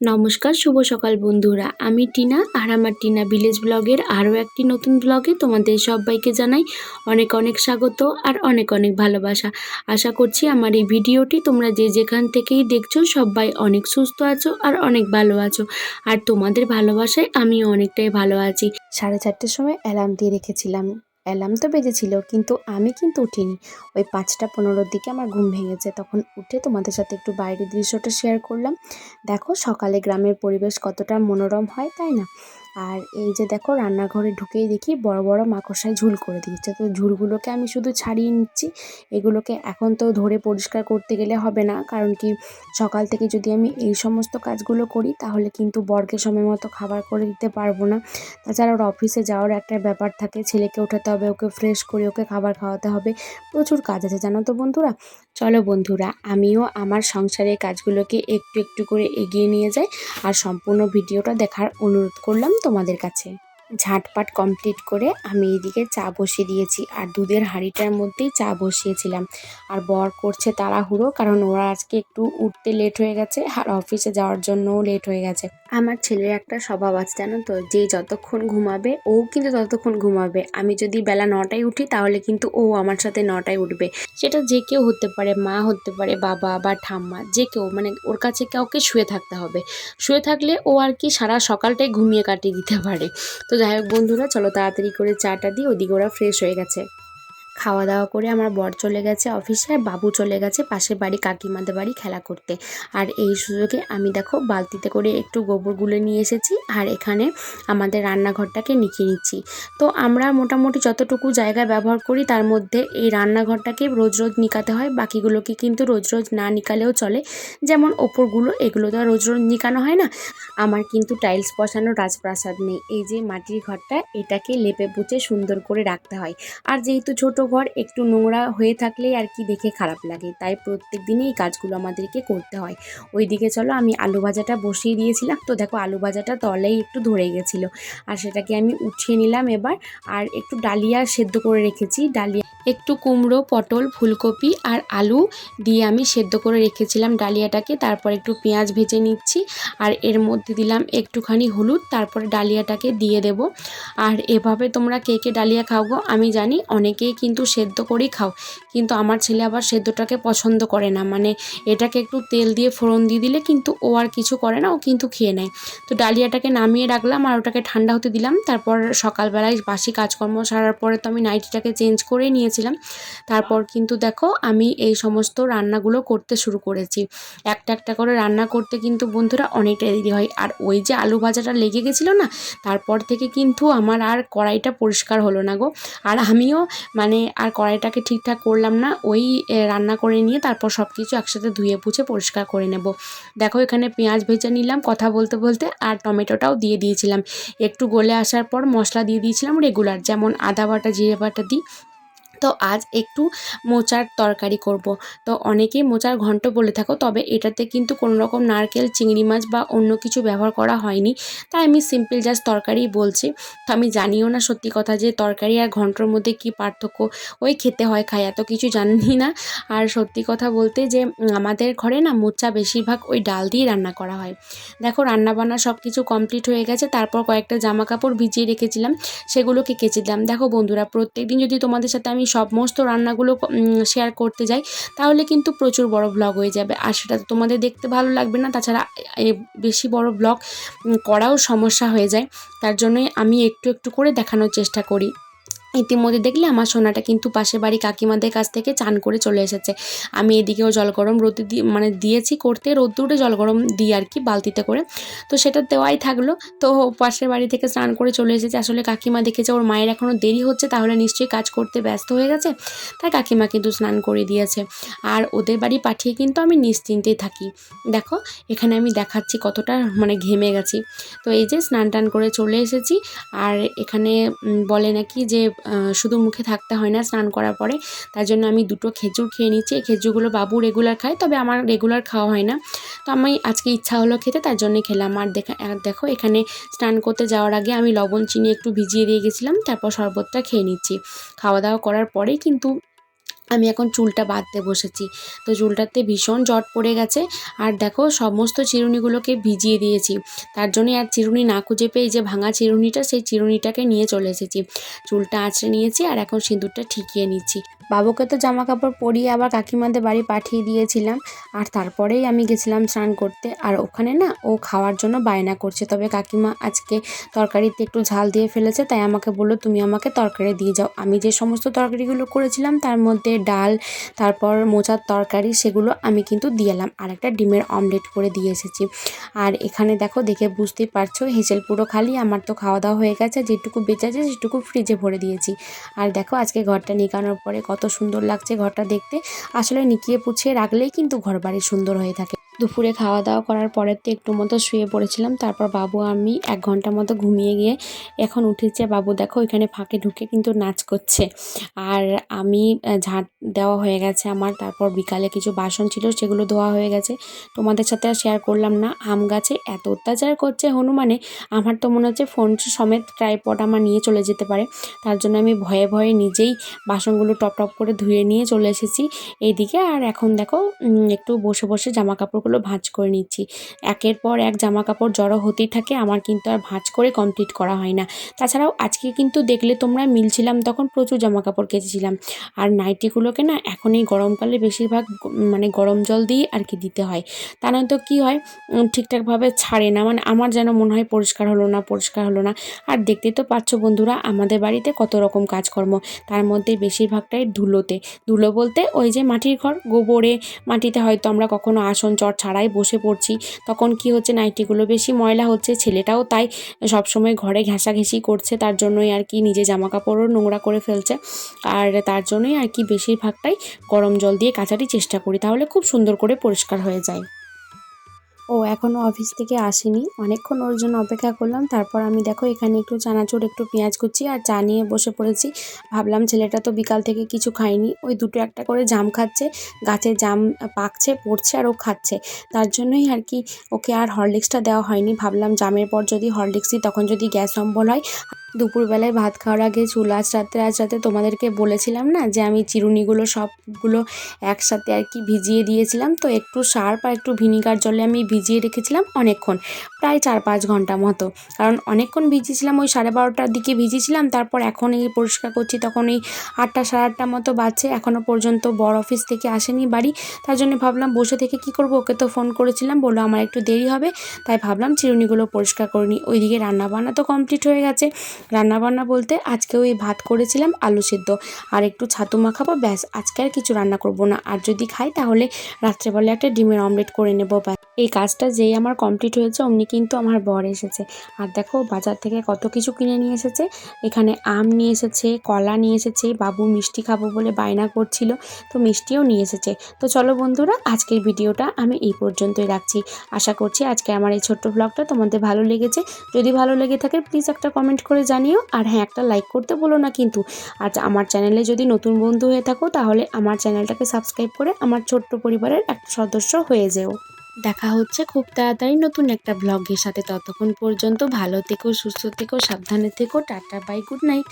নমস্কার, শুভ সকাল বন্ধুরা। আমি টিনা আর আমার টিনা ভিলেজ ব্লগের আরও একটি নতুন ব্লগে তোমাদের সবাইকে জানাই অনেক অনেক স্বাগত আর অনেক অনেক ভালোবাসা। আশা করছি আমার এই ভিডিওটি তোমরা যে যেখান থেকেই দেখছ সবাই অনেক সুস্থ আছো আর অনেক ভালো আছো। আর তোমাদের ভালোবাসায় আমি অনেকটাই ভালো আছি। সাড়ে চারটের সময় অ্যালার্ম দিয়ে রেখেছিলাম। অ্যালার্ম তো বেজেছিল, কিন্তু আমি কিন্তু উঠিনি। ওই পাঁচটা পনেরোর দিকে আমার ঘুম ভেঙেছে। তখন উঠে তোমাদের সাথে একটু বাইরের দৃশ্যটা শেয়ার করলাম। দেখো সকালে গ্রামের পরিবেশ কতটা মনোরম হয়, তাই না? আর এই যে দেখো, রান্নাঘরে ঢুকেই দেখি বড় বড় মাকড়সায় ঝুল করে দিয়েছে। তো ঝুলগুলোকে আমি শুধু ছাড়িয়ে নিচ্ছি। এগুলোকে এখন তো ধরে পরিষ্কার করতে গেলে হবে না। কারণ কি, সকাল থেকে যদি আমি এই সমস্ত কাজগুলো করি, তাহলে কিন্তু বর্গের সময় মতো খাবার করে দিতে পারব না। তাছাড়া ওর অফিসে যাওয়ার একটা ব্যাপার থাকে, ছেলেকে ওঠাতে হবে, ওকে ফ্রেশ করে ওকে খাবার খাওয়াতে হবে। প্রচুর কাজ আছে, জানো তো বন্ধুরা? চলো বন্ধুরা, আমিও আমার সংসারের কাজগুলোকে একটু একটু করে এগিয়ে নিয়ে যাই। আর সম্পূর্ণ ভিডিওটা দেখার অনুরোধ করলাম। তোমাদের কাছে। ঝাঁটপাট কমপ্লিট করে আমি এদিকে চা বসিয়ে দিয়েছি। আর দুধের হাঁড়িটার মধ্যেই চা বসিয়েছিলাম। আর বর করছে তাড়াহুড়ো কারণ ওরা আজকে একটু উঠতে লেট হয়ে গেছে আর অফিসে যাওয়ার জন্যও লেট হয়ে গেছে। আমার ছেলের একটা স্বভাব আছে জানো তো, যে যতক্ষণ ঘুমাবে, ও কিন্তু ততক্ষণ ঘুমাবে। আমি যদি বেলা নটায় উঠি, তাহলে কিন্তু ও আমার সাথে নটায় উঠবে। সেটা যে কেউ হতে পারে, মা হতে পারে, বাবা বা ঠাম্মা, যে কেউ। মানে ওর কাছে কাউকে শুয়ে থাকতে হবে। শুয়ে থাকলে ও আর কি সারা সকালটাই ঘুমিয়ে কাটিয়ে দিতে পারে। তো যাই হোক বন্ধুরা চলো তাড়াতাড়ি করে চাটা দিই ওদিকে ওরা ফ্রেশ হয়ে গেছে। খাওয়া দাওয়া করে আমার বর চলে গেছে অফিসে বাবু চলে গেছে পাশের বাড়ি কাকিমাদের বাড়ি খেলা করতে। আর এই সুযোগে আমি দেখো বালতিতে করে একটু গোবর গুলে নিয়ে এসেছি, আর এখানে আমাদের রান্নাঘরটাকে নিকিয়ে নিচ্ছি। তো আমরা মোটামুটি যতটুকু জায়গায় ব্যবহার করি তার মধ্যে এই রান্নাঘরটাকে রোজ রোজ নিকাতে হয়, বাকিগুলোকে কিন্তু রোজ রোজ না নিকালেও চলে। যেমন ওপরগুলো, এগুলো তো আর রোজ রোজ নিকানো হয় না। আমার কিন্তু টাইলস বসানো রাজপ্রাসাদ নেই। এই যে মাটির ঘরটা, এটাকে লেপে পুচে সুন্দর করে রাখতে হয়। আর যেহেতু ছোট ঘর একটু নোংরা হয়ে থাকলেই আর কি দেখে খারাপ লাগে। তাই প্রত্যেক দিনই এই কাজগুলো আমাদেরকে করতে হয়। ওইদিকে চলো, আমি আলু ভাজাটা বসিয়ে দিয়েছিলাম। তো দেখো, আলু ভাজাটা তলেই একটু ধরে গেছিল। আর সেটাকে আমি উঠিয়ে নিলাম এবার। আর একটু ডালিয়া সেদ্ধ করে রেখেছি। ডালিয়া, একটু কুমড়ো, পটল, ফুলকপি আর আলু দিয়ে আমি সেদ্ধ করে রেখেছিলাম ডালিয়াটাকে। তারপর একটু পেঁয়াজ ভেজে নিচ্ছি। আর এর মধ্যে দিলাম একটুখানি হলুদ। তারপরে ডালিয়াটাকে দিয়ে দেব। আর এভাবে তোমরা কে কে ডালিয়া খাও গো, আমি জানি। অনেকেই কিন্তু সেদ্ধ করেই খাও। কিন্তু আমার ছেলে আবার সেদ্ধটাকে পছন্দ করে না। মানে এটাকে একটু তেল দিয়ে ফোড়ন দিয়ে দিলে কিন্তু ও আর কিছু করে না, ও কিন্তু খেয়ে নেয়। তো ডালিয়াটাকে নামিয়ে রাখলাম আর ওটাকে ঠান্ডা হতে দিলাম। তারপর সকালবেলায় বাসি কাজকর্ম সারার পরে তো আমি নাইটিটাকে চেঞ্জ করে নিয়েছিলাম। তারপর কিন্তু দেখো আমি এই সমস্ত রান্নাগুলো করতে শুরু করেছি। একটা একটা করে রান্না করতে কিন্তু বন্ধুরা অনেকটা দেরি হয়। আর ওই যে আলু ভাজাটা লেগে গেছিল না, তারপর থেকে কিন্তু আমার আর কড়াইটা পরিষ্কার হলো না গো। আর আমিও মানে আর কড়াইটাকে ঠিকঠাক করলাম না, ওই রান্না করে নিয়ে তারপর সব কিছু একসাথে ধুয়ে পুছে পরিষ্কার করে নেব। দেখো এখানে পেঁয়াজ ভেজে নিলাম, কথা বলতে বলতে, আর টমেটোটাও দিয়ে দিয়েছিলাম। একটু গলে আসার পর মশলা দিয়ে দিয়েছিলাম রেগুলার যেমন আদা বাটা, জিরে বাটা দিই তো আজ একটু মোচার তরকারি করব। তো অনেকেই মোচার ঘন্ট বলে থাকো, তবে এটাতে কিন্তু কোনো রকম নারকেল, চিংড়ি মাছ বা অন্য কিছু ব্যবহার করা হয়নি। তাই আমি সিম্পল জাস্ট তরকারিই বলছি। তো আমি জানিও না সত্যি কথা যে তরকারি আর ঘন্টর মধ্যে কি পার্থক্য? ওই খেতে হয়, খাই, এত কিছু জানি না। আর সত্যি কথা বলতে যে আমাদের ঘরে না মোচা বেশিরভাগ ওই ডাল দিয়ে রান্না করা হয়। দেখো রান্না বান্না সব কিছু কমপ্লিট হয়ে গেছে, তারপর কয়েকটা জামা কাপড় ভিজিয়ে রেখেছিলাম, সেগুলোকে কেচে দিলাম। দেখো বন্ধুরা প্রত্যেক দিন যদি তোমাদের সাথে আমি সমস্ত রান্নাগুলো শেয়ার করতে যাই, তাহলে কিন্তু প্রচুর বড় ব্লগ হয়ে যাবে। আর সেটা তো তোমাদের দেখতে ভালো লাগবে না, তাছাড়া বেশি বড় ব্লগ করাও সমস্যা হয়ে যায়। তার জন্যই আমি একটু একটু করে দেখানোর চেষ্টা করি। ইতিমধ্যে দেখলে আমার সোনাটা কিন্তু পাশের বাড়ি কাকিমাদের কাছ থেকে চান করে চলে এসেছে। আমি এদিকেও জল গরম রোদে দিয়ে মানে দিয়েছি করতে, রোদ্দুরে জল গরম দিই আর কি বালতিতে করে। তো সেটা দেওয়াই থাকল। তো পাশের বাড়ি থেকে স্নান করে চলে এসেছে। আসলে কাকিমা দেখেছে ওর মায়ের এখনও দেরি হচ্ছে, তাহলে নিশ্চয়ই কাজ করতে ব্যস্ত হয়ে গেছে। তাই কাকিমা কিন্তু স্নান করে দিয়েছে। আর ওদের বাড়ি পাঠিয়ে কিন্তু আমি নিশ্চিন্তেই থাকি। দেখো, এখানে আমি দেখাচ্ছি কতটা মানে ঘেমে গেছি। তো এই যে স্নান টান করে চলে এসেছি। আর এখানে বলে নাকি যে শুধু মুখে থাকতে হয় না স্নান করার পরে। তার জন্য আমি দুটো খেজুর খেয়ে নিচ্ছি। এই খেজুরগুলো বাবু রেগুলার খায়, তবে আমার রেগুলার খাওয়া হয় না। তো আমি আজকে ইচ্ছা হলো খেতে, তার জন্যে খেলাম। আর দেখা দেখো, এখানে স্নান করতে যাওয়ার আগে আমি লবণ, চিনি একটু ভিজিয়ে দিয়ে গেছিলাম। তারপর শরবতটা খেয়ে নিচ্ছি। খাওয়া দাওয়া করার পরে কিন্তু আমি এখন চুলটা বাঁধতে বসেছি। তো চুলটাতে ভীষণ জট পড়ে গেছে। আর দেখো, সমস্ত চিরুনিগুলোকে ভিজিয়ে দিয়েছি। তার জন্যই আর চিরুনি না খুঁজে পেয়ে যে ভাঙা চিরুনিটা, সেই চিরুনিটাকে নিয়ে চলে এসেছি। চুলটা আঁচড়ে নিয়েছি আর এখন সিঁদুরটা ঠিকিয়ে নিচ্ছি। বাবুকে তো জামা কাপড় পরিয়ে আবার কাকিমাদের বাড়ি পাঠিয়ে দিয়েছিলাম। আর তারপরেই আমি গেছিলাম স্নান করতে। আর ওখানে না, ও খাওয়ার জন্য বায়না করছে। তবে কাকিমা আজকে তরকারিতে একটু ঝাল দিয়ে ফেলেছে, তাই আমাকে বলল, তুমি আমাকে তরকারি দিয়ে যাও। আমি যে সমস্ত তরকারিগুলো করেছিলাম, তার মধ্যে ডাল, তারপর মোচার তরকারি, সেগুলো আমি কিন্তু দিয়েলাম আর একটা ডিমের অমলেট করে দিয়ে এসেছি। আর এখানে দেখো, দেখে বুঝতেই পারছ, হেঁচেল পুরো খালি। আমার তো খাওয়া দাওয়া হয়ে গেছে, যেটুকু বেঁচে আছে, সেটুকু ফ্রিজে ভরে দিয়েছি। আর দেখো, আজকে ঘরটা নিকানোর পরে কত সুন্দর লাগছে ঘরটা দেখতে। আসলে নিকিয়ে পুছিয়ে রাখলেই কিন্তু ঘর বাড়ি সুন্দর হয়ে থাকে। দুপুরে খাওয়া দাওয়া করার পরের তো একটু মতো শুয়ে পড়েছিলাম। তারপর বাবু, আমি এক ঘণ্টা মতো ঘুমিয়ে গিয়ে এখন উঠেছে। বাবু, দেখো এখানে ফাঁকে ঢুকে কিন্তু নাচ করছে। আর আমি ঝাঁট দেওয়া হয়ে গেছে আমার। তারপর বিকালে কিছু বাসন ছিল, সেগুলো ধোয়া হয়ে গেছে। তোমাদের সাথে আর শেয়ার করলাম না। আম গাছে এত অত্যাচার করছে হনুমানে, আমার তো মনে হচ্ছে ফোন সমেত ট্রাইপড আমার নিয়ে চলে যেতে পারে। তার জন্য আমি ভয়ে ভয়ে নিজেই বাসনগুলো টপ টপ করে ধুয়ে নিয়ে চলে এসেছি এইদিকে। আর এখন দেখো একটু বসে বসে জামা কাপড়গুলো ভাঁজ করে নিচ্ছি। একের পর এক জামা কাপড় জড়ো হতেই থাকে, আমার কিন্তু আর ভাঁজ করে কমপ্লিট করা হয় না। তাছাড়াও আজকে কিন্তু দেখলে তোমরা মিলছিলাম তখন প্রচুর জামা কাপড় কেচেছিলাম। আর নাইটিগুলোকে না এখন এই গরমকালে বেশিরভাগ মানে গরম জল দিয়ে আর কি দিতে হয়। তা নয়তো কী হয় ঠিকঠাকভাবে ছাড়ে না। মানে আমার যেন মনে হয় পরিষ্কার হলো না, পরিষ্কার হলো না। আর দেখতে তো পাচ্ছ বন্ধুরা, আমাদের বাড়িতে কত রকম কাজকর্ম। তার মধ্যে বেশিরভাগটাই ধুলোতে। ধুলো বলতে ওই যে মাটির ঘর, গোবরে মাটিতে হয়তো আমরা কখনো আসন, চট ছাড়াই বসে পড়ছি। তখন কি হচ্ছে, নাইটিগুলো বেশি ময়লা হচ্ছে, ছেলেটাও তাই সবসময় ঘরে ঘেঁষাঘেঁষি করছে, তার জন্যই আর কি নিজে জামা কাপড়ও নোংরা করে ফেলছে। আর তার জন্যই আর কি বেশিরভাগটাই গরম জল দিয়ে কাচারই চেষ্টা করি, তাহলে খুব সুন্দর করে পরিষ্কার হয়ে যায়। ও এখনও অফিস থেকে আসেনি। অনেকক্ষণ ওর জন্য অপেক্ষা করলাম। তারপর আমি দেখো এখানে একটু চানাচুর, একটু পেঁয়াজ কুচি আর চা নিয়ে বসে পড়েছি। ভাবলাম ছেলেটা তো বিকাল থেকে কিছু খায়নি। ওই দুটো একটা করে জাম খাচ্ছে। গাছে জাম পাকছে, পড়ছে আর ও খাচ্ছে। তার জন্যই আর কি ওকে আর হরলিক্সটা দেওয়া হয়নি। ভাবলাম জামের পর যদি হরলিক্স দিই তখন যদি গ্যাস অম্বল হয়। দুপুরবেলায় ভাত খাওয়ার আগে চুল আজ রাতে আজ রাতে তোমাদেরকে বলেছিলাম না যে আমি চিরুনিগুলো সবগুলো একসাথে আর কি ভিজিয়ে দিয়েছিলাম। তো একটু সার্প আর একটু ভিনিগার জলে আমি ভিজিয়ে রেখেছিলাম অনেকক্ষণ, প্রায় চার পাঁচ ঘণ্টা মতো। কারণ অনেকক্ষণ ভিজিয়েছিলাম, ওই সাড়ে বারোটার দিকে ভিজিয়েছিলাম, তারপর এখন এই পরিষ্কার করছি, তখন এই আটটা সাড়ে আটটা মতো বাজছে এখনও পর্যন্ত বড় অফিস থেকে আসেনি বাড়ি। তার জন্য ভাবলাম বসে থেকে কি করব, ওকে তো ফোন করেছিলাম, বলল আমার একটু দেরি হবে, তাই ভাবলাম চিরুনিগুলো পরিষ্কার করে নিই। ওইদিকে রান্নাবান্না তো কমপ্লিট হয়ে গেছে। রান্নাবান্না বলতে আজকে ওই ভাত করেছিলাম, আলু সেদ্ধ। আর একটু ছাতু মাখাবো, ব্যাস আজকে আর কিছু রান্না করব না। আর যদি খাই তাহলে রাত্রেবেলা একটা ডিমের অমলেট করে নেব, ব্যাস। এই কাজটা যেই আমার কমপ্লিট হয়েছে, অমনি কিন্তু আমার বর এসেছে। আর দেখো, বাজার থেকে কত কিছু কিনে নিয়ে এসেছে। এখানে আম নিয়ে এসেছে, কলা নিয়ে এসেছে, বাবু মিষ্টি খাব বলে বায়না করছিল, তো মিষ্টিও নিয়ে এসেছে। তো চলো বন্ধুরা, আজকের ভিডিওটা আমি এই পর্যন্তই রাখছি। আশা করছি আজকে আমার এই ছোট্ট ব্লগটা তোমাদের ভালো লেগেছে। যদি ভালো লেগে থাকে প্লিজ একটা কমেন্ট করে জানিও। আর হ্যাঁ একটা লাইক করতে বলো না কিন্তু। আর আমার চ্যানেলে যদি নতুন বন্ধু হয়ে থাকো, তাহলে আমার চ্যানেলটাকে সাবস্ক্রাইব করে আমার ছোট্ট পরিবারের একটা সদস্য হয়ে যেও। দেখা হচ্ছে খুব তাড়াতাড়ি নতুন একটা ব্লগের সাথে। ততক্ষণ পর্যন্ত ভালো থেকো, সুস্থ থেকো, সাবধানে থেকো, টাটা বাই গুড নাইট